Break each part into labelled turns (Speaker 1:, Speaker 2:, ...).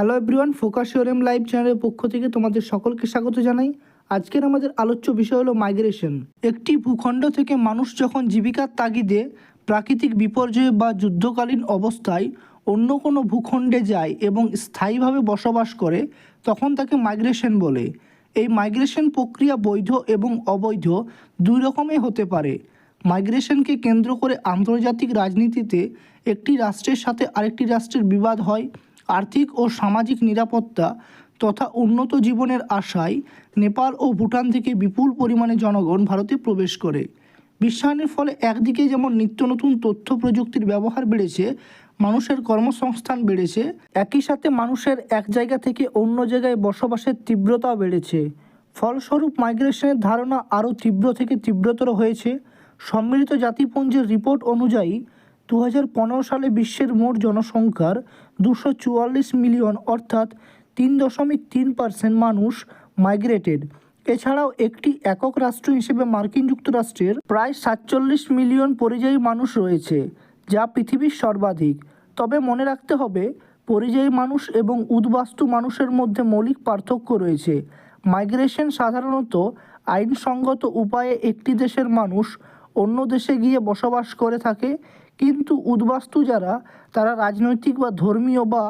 Speaker 1: Hello everyone focus ইউরএম live চ্যানেলের পক্ষ থেকে তোমাদের সকলকে স্বাগত জানাই। আজকের আমাদের আলোচ্য বিষয় হলো মাইগ্রেশন একটি ভূখণ্ড থেকে মানুষ যখন জীবিকার তাগিদে প্রাকৃতিক বিপর্যয়ে বা যুদ্ধকালীন অবস্থায় অন্য কোনো ভূখণ্ডে যায় এবং স্থায়ীভাবে বসবাস করে, তখন তাকে মাইগ্রেশন বলে। এই মাইগ্রেশন প্রক্রিয়া বৈধ এবং অবৈধ দুই রকমই হতে পারে। মাইগ্রেশনকে কেন্দ্র করে আন্তর্জাতিক রাজনীতিতে একটি রাষ্ট্রের সাথে আরেকটি রাষ্ট্রের বিবাদ হয় আর্থিক ও সামাজিক নিরাপত্তা তথা উন্নত জীবনের আশায় নেপাল ও ভুটান থেকে বিপুল পরিমাণে জনগণ ভারতে প্রবেশ করে। বিশ্বায়নের ফলে একদিকে যেমন নিত্য নতুন তথ্য প্রযুক্তির ব্যবহার বেড়েছে, মানুষের কর্মসংস্থান বেড়েছে, একই সাথে মানুষের এক জায়গা থেকে অন্য জায়গায় বসবাসের তীব্রতাও বেড়েছে। ফলস্বরূপ মাইগ্রেশনের ধারণা আরও তীব্র থেকে তীব্রতর হয়েছে। সম্মিলিত জাতিপুঞ্জের রিপোর্ট অনুযায়ী দু হাজার পনেরো সালে বিশ্বের মোট জনসংখ্যার দুশো মিলিয়ন, অর্থাৎ তিন দশমিক তিন পার্সেন্ট মানুষ মাইগ্রেটেড। এছাড়াও একটি একক রাষ্ট্র হিসেবে মার্কিন যুক্তরাষ্ট্রের প্রায় সাতচল্লিশ মিলিয়ন পরিযায়ী মানুষ রয়েছে, যা পৃথিবীর সর্বাধিক। তবে মনে রাখতে হবে, পরিযায়ী মানুষ এবং উদ্বাস্তু মানুষের মধ্যে মৌলিক পার্থক্য রয়েছে। মাইগ্রেশন সাধারণত আইনসঙ্গত উপায়ে একটি দেশের মানুষ অন্য দেশে গিয়ে বসবাস করে থাকে কিন্তু উদ্বাস্তু যারা, তারা রাজনৈতিক বা ধর্মীয় বা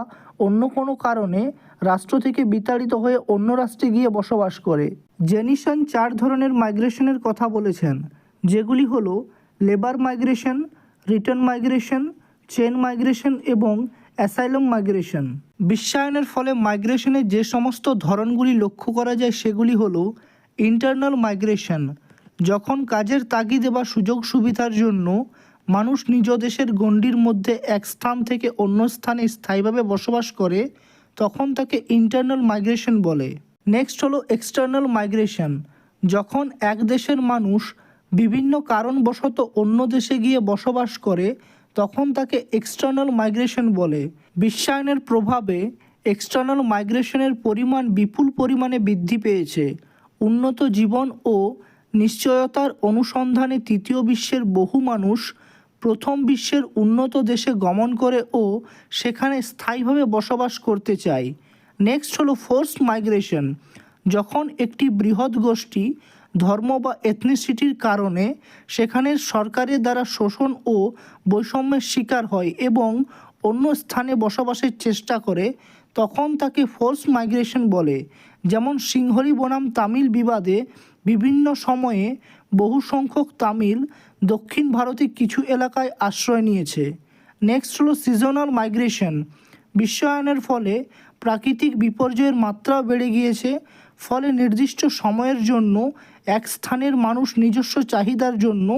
Speaker 1: অন্য কোনো কারণে রাষ্ট্র থেকে বিতাড়িত হয়ে অন্য রাষ্ট্রে গিয়ে বসবাস করে। জেনিসন চার ধরনের মাইগ্রেশনের কথা বলেছেন, যেগুলি হলো labour migration, return migration chain migration এবং অ্যাসাইলম মাইগ্রেশন। বিশ্বায়নের ফলে মাইগ্রেশনের যে সমস্ত ধরনগুলি লক্ষ্য করা যায় সেগুলি হলো ইন্টারনাল মাইগ্রেশন, যখন কাজের তাগিদে বা সুযোগ সুবিধার জন্য মানুষ নিজ দেশের গণ্ডির মধ্যে এক স্থান থেকে অন্য স্থানে স্থায়ীভাবে বসবাস করে, তখন তাকে ইন্টারনাল মাইগ্রেশন বলে। নেক্সট হলো এক্সটার্নাল মাইগ্রেশন যখন এক দেশের মানুষ বিভিন্ন কারণবশত অন্য দেশে গিয়ে বসবাস করে, তখন তাকে এক্সটার্নাল মাইগ্রেশন বলে। বিশ্বায়নের প্রভাবে এক্সটার্নাল মাইগ্রেশনের পরিমাণ বিপুল পরিমাণে বৃদ্ধি পেয়েছে। উন্নত জীবন ও নিশ্চয়তার অনুসন্ধানে তৃতীয় বিশ্বের বহু মানুষ প্রথম বিশ্বের উন্নত দেশে গমন করে ও সেখানে স্থায়ীভাবে বসবাস করতে চায়। নেক্সট হলো ফোর্স মাইগ্রেশন যখন একটি বৃহৎ গোষ্ঠী, ধর্ম বা এথনিসিটির কারণে সেখানের সরকারের দ্বারা শোষণ ও বৈষম্যের শিকার হয় এবং অন্য স্থানে বসবাসের চেষ্টা করে, তখন তাকে ফোর্স মাইগ্রেশন বলে। যেমন সিংহলি বনাম তামিল বিবাদে বিভিন্ন সময়ে বহু সংখ্যক তামিল দক্ষিণ ভারতে কিছু এলাকায় আশ্রয় নিয়েছে। নেক্সট হলো সিজনাল মাইগ্রেশন বিশ্বায়নের ফলে প্রাকৃতিক বিপর্যয়ের মাত্রাও বেড়ে গিয়েছে, ফলে নির্দিষ্ট সময়ের জন্য এক স্থানের মানুষ নিজস্ব চাহিদার জন্য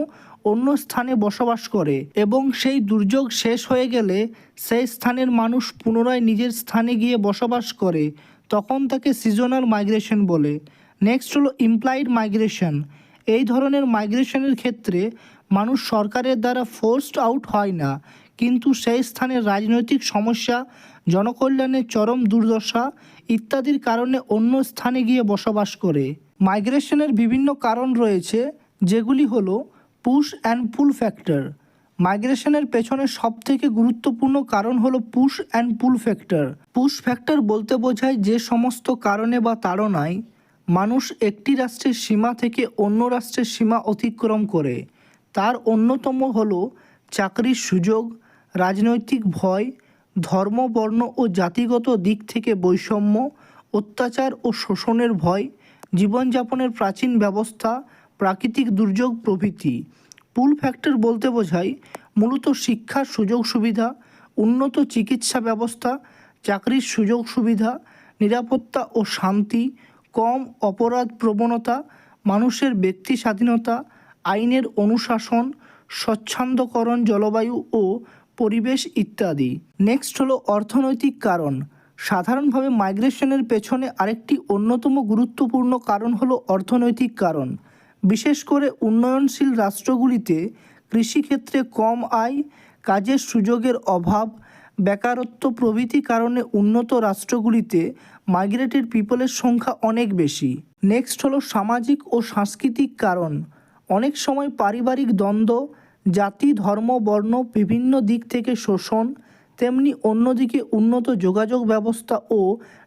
Speaker 1: অন্য স্থানে বসবাস করে এবং সেই দুর্যোগ শেষ হয়ে গেলে সেই স্থানের মানুষ পুনরায় নিজের স্থানে গিয়ে বসবাস করে, তখন তাকে সিজনাল মাইগ্রেশন বলে। নেক্সট হলো ইমপ্লাইড মাইগ্রেশন এই ধরনের মাইগ্রেশনের ক্ষেত্রে মানুষ সরকারের দ্বারা ফোর্সড আউট হয় না। কিন্তু সেই স্থানের রাজনৈতিক সমস্যা জনকল্যাণের চরম দুর্দশা ইত্যাদির কারণে অন্য স্থানে গিয়ে বসবাস করে। মাইগ্রেশনের বিভিন্ন কারণ রয়েছে, যেগুলি হলো পুশ অ্যান্ড পুল ফ্যাক্টর মাইগ্রেশনের পেছনে সবথেকে গুরুত্বপূর্ণ কারণ হলো push and pull factor push factor বলতে বোঝায় যে সমস্ত কারণে বা তাড়নায় মানুষ একটি রাষ্ট্রের সীমা থেকে অন্য রাষ্ট্রের সীমা অতিক্রম করে। তার অন্যতম হল চাকরির সুযোগ, রাজনৈতিক ভয়, ধর্ম, বর্ণ ও জাতিগত দিক থেকে বৈষম্য, অত্যাচার ও শোষণের ভয়, জীবনযাপনের প্রাচীন ব্যবস্থা, প্রাকৃতিক দুর্যোগ প্রভৃতি। পুল ফ্যাক্টর বলতে বোঝায় মূলত শিক্ষার সুযোগ সুবিধা, উন্নত চিকিৎসা ব্যবস্থা, চাকরির সুযোগ সুবিধা, নিরাপত্তা ও শান্তি কম অপরাধ প্রবণতা, মানুষের ব্যক্তি স্বাধীনতা, আইনের অনুশাসন, স্বচ্ছন্দকরণ জলবায়ু ও পরিবেশ ইত্যাদি। নেক্সট হলো অর্থনৈতিক কারণ। সাধারণভাবে মাইগ্রেশনের পেছনে আরেকটি অন্যতম গুরুত্বপূর্ণ কারণ হলো অর্থনৈতিক কারণ। বিশেষ করে উন্নয়নশীল রাষ্ট্রগুলিতে কৃষিক্ষেত্রে কম আয়, কাজের সুযোগের অভাব বেকারত্ব প্রভৃতি কারণে উন্নত রাষ্ট্রগুলিতে মাইগ্রেটেড পিপলের সংখ্যা অনেক বেশি। নেক্সট হলো সামাজিক ও সাংস্কৃতিক কারণ। অনেক সময় পারিবারিক দ্বন্দ্ব, জাতি, ধর্ম, বর্ণ বিভিন্ন দিক থেকে শোষণ, তেমনি অন্যদিকে উন্নত যোগাযোগ ব্যবস্থা ও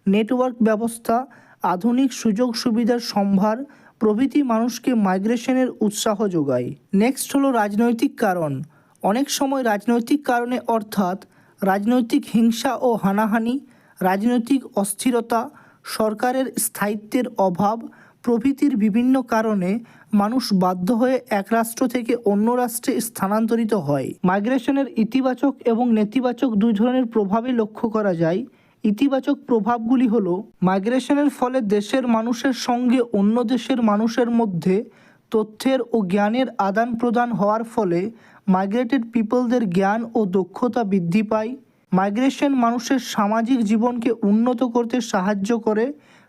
Speaker 1: নেটওয়ার্ক ব্যবস্থা, আধুনিক সুযোগ সুবিধার সম্ভার প্রভৃতি মানুষকে মাইগ্রেশনের উৎসাহ যোগায়। নেক্সট হলো রাজনৈতিক কারণ। অনেক সময় রাজনৈতিক কারণে অর্থাৎ রাজনৈতিক হিংসা ও হানাহানি, রাজনৈতিক অস্থিরতা, সরকারের স্থায়িত্বের অভাব প্রভৃতির বিভিন্ন কারণে মানুষ বাধ্য হয়ে এক রাষ্ট্র থেকে অন্য রাষ্ট্রে স্থানান্তরিত হয়। মাইগ্রেশনের ইতিবাচক এবং নেতিবাচক দুই ধরনের প্রভাবে লক্ষ্য করা যায়। ইতিবাচক প্রভাবগুলি হলো, মাইগ্রেশনের ফলে দেশের মানুষের সঙ্গে অন্য দেশের মানুষের মধ্যে তথ্যের ও জ্ঞানের আদান প্রদান হওয়ার ফলে মাইগ্রেটেড পিপলদের জ্ঞান ও দক্ষতা বৃদ্ধি পায়। মাইগ্রেশন মানুষের সামাজিক জীবনকে উন্নত করতে সাহায্য করে,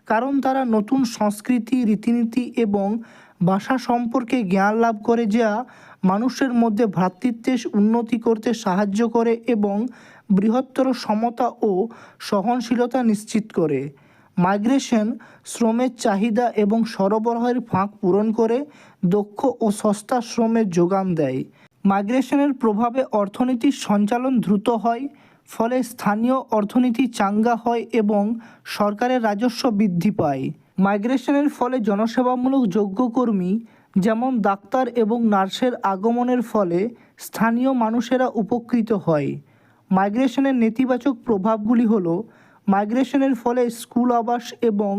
Speaker 1: কারণ তারা নতুন সংস্কৃতি, রীতিনীতি এবং ভাষা সম্পর্কে জ্ঞান লাভ করে যা মানুষের মধ্যে ভ্রাতৃত্বের উন্নতি করতে সাহায্য করে এবং বৃহত্তর সমতা ও সহনশীলতা নিশ্চিত করে। মাইগ্রেশন শ্রমের চাহিদা এবং সরবরাহের ফাঁক পূরণ করে দক্ষ ও সস্তা শ্রমের যোগান দেয়। মাইগ্রেশনের প্রভাবে অর্থনীতির সঞ্চালন দ্রুত হয়, ফলে স্থানীয় অর্থনীতি চাঙ্গা হয় এবং সরকারের রাজস্ব বৃদ্ধি পায়। মাইগ্রেশনের ফলে জনসেবামূলক যোগ্য কর্মী যেমন ডাক্তার এবং নার্সের আগমনের ফলে স্থানীয় মানুষেরা উপকৃত হয়। মাইগ্রেশনের নেতিবাচক প্রভাবগুলি হলো মাইগ্রেশনের ফলে স্কুল আবাস এবং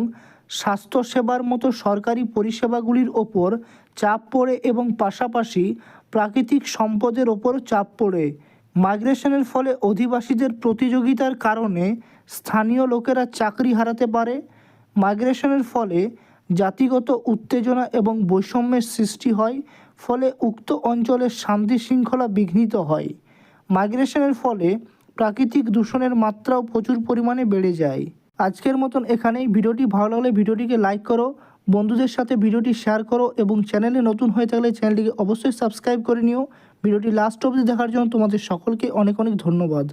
Speaker 1: স্বাস্থ্যসেবার মতো সরকারি পরিষেবাগুলির ওপর চাপ পড়ে এবং পাশাপাশি প্রাকৃতিক সম্পদের ওপর চাপ পড়ে। মাইগ্রেশনের ফলে অধিবাসীদের প্রতিযোগিতার কারণে স্থানীয় লোকেরা চাকরি হারাতে পারে। মাইগ্রেশনের ফলে জাতিগত উত্তেজনা এবং বৈষম্যের সৃষ্টি হয়, ফলে উক্ত অঞ্চলের শান্তি শৃঙ্খলা বিঘ্নিত হয়। মাইগ্রেশনের ফলে প্রাকৃতিক দূষণের মাত্রাও প্রচুর পরিমাণে বেড়ে যায়। আজকের মতন এখানেই। ভিডিওটি ভালো লাগলে ভিডিওটিকে লাইক করো, বন্ধুদের সাথে ভিডিওটি শেয়ার করো এবং চ্যানেলে নতুন হয়ে থাকলে চ্যানেলটিকে অবশ্যই সাবস্ক্রাইব করে নিও। ভিডিওটি লাস্ট অবধি দেখার জন্য তোমাদের সকলকে অনেক অনেক ধন্যবাদ।